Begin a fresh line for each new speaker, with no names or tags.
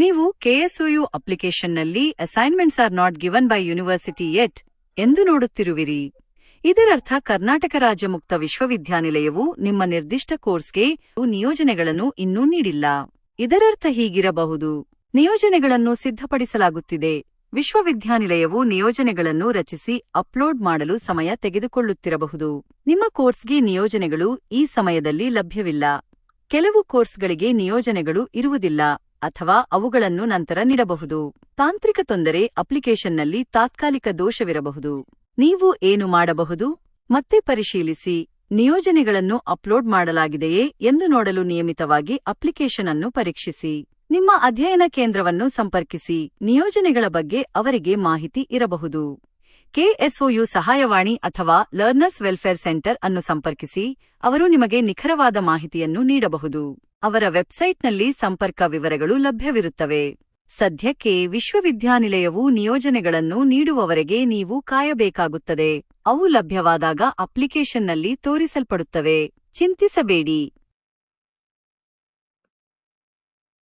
ನೀವು ಕೆಎಸ್ಒಯು ಅಪ್ಲಿಕೇಶನ್ನಲ್ಲಿ assignments are not given by university at ಎಂದು ನೋಡುತ್ತಿರುವಿರಿ. ಇದರರ್ಥ ಕರ್ನಾಟಕ ರಾಜ್ಯ ಮುಕ್ತ ವಿಶ್ವವಿದ್ಯಾನಿಲಯವು ನಿಮ್ಮ ನಿರ್ದಿಷ್ಟ ಕೋರ್ಸ್ಗೆ ನಿಯೋಜನೆಗಳನ್ನು ಇನ್ನೂ ನೀಡಿಲ್ಲ. ಇದರರ್ಥ ಹೀಗಿರಬಹುದು. ನಿಯೋಜನೆಗಳನ್ನು ಸಿದ್ಧಪಡಿಸಲಾಗುತ್ತಿದೆ. ವಿಶ್ವವಿದ್ಯಾನಿಲಯವು ನಿಯೋಜನೆಗಳನ್ನು ರಚಿಸಿ ಅಪ್ಲೋಡ್ ಮಾಡಲು ಸಮಯ ತೆಗೆದುಕೊಳ್ಳುತ್ತಿರಬಹುದು. ನಿಮ್ಮ ಕೋರ್ಸ್ಗೆ ನಿಯೋಜನೆಗಳು ಈ ಸಮಯದಲ್ಲಿ ಲಭ್ಯವಿಲ್ಲ. ಕೆಲವು ಕೋರ್ಸ್ಗಳಿಗೆ ನಿಯೋಜನೆಗಳು ಇರುವುದಿಲ್ಲ. ಅಥವಾ ಅವುಗಳನ್ನು ನಂತರ ನೀಡಬಹುದು. ತಾಂತ್ರಿಕ ತೊಂದರೆ ಅಪ್ಲಿಕೇಶನ್ನಲ್ಲಿ ತಾತ್ಕಾಲಿಕ ದೋಷವಿರಬಹುದು. ನೀವು ಏನು ಮಾಡಬಹುದು? ಮತ್ತೆ ಪರಿಶೀಲಿಸಿ. ನಿಯೋಜನೆಗಳನ್ನು ಅಪ್ಲೋಡ್ ಮಾಡಲಾಗಿದೆಯೇ ಎಂದು ನೋಡಲು ನಿಯಮಿತವಾಗಿ ಅಪ್ಲಿಕೇಶನ್ ಅನ್ನು ಪರೀಕ್ಷಿಸಿ. ನಿಮ್ಮ ಅಧ್ಯಯನ ಕೇಂದ್ರವನ್ನು ಸಂಪರ್ಕಿಸಿ. ನಿಯೋಜನೆಗಳ ಬಗ್ಗೆ ಅವರಿಗೆ ಮಾಹಿತಿ ಇರಬಹುದು. ಕೆಎಸ್ಒಯು ಸಹಾಯವಾಣಿ ಅಥವಾ ಲರ್ನರ್ಸ್ ವೆಲ್ಫೇರ್ ಸೆಂಟರ್ ಅನ್ನು ಸಂಪರ್ಕಿಸಿ. ಅವರು ನಿಮಗೆ ನಿಖರವಾದ ಮಾಹಿತಿಯನ್ನು ನೀಡಬಹುದು. ಅವರ ವೆಬ್ಸೈಟ್ನಲ್ಲಿ ಸಂಪರ್ಕ ವಿವರಗಳು ಲಭ್ಯವಿರುತ್ತವೆ. ಸದ್ಯಕ್ಕೆ ವಿಶ್ವವಿದ್ಯಾನಿಲಯವು ನಿಯೋಜನೆಗಳನ್ನು ನೀಡುವವರೆಗೆ ನೀವು ಕಾಯಬೇಕಾಗುತ್ತದೆ. ಅವು ಲಭ್ಯವಾದಾಗ ಅಪ್ಲಿಕೇಶನ್ನಲ್ಲಿ ತೋರಿಸಲ್ಪಡುತ್ತವೆ. ಚಿಂತಿಸಬೇಡಿ.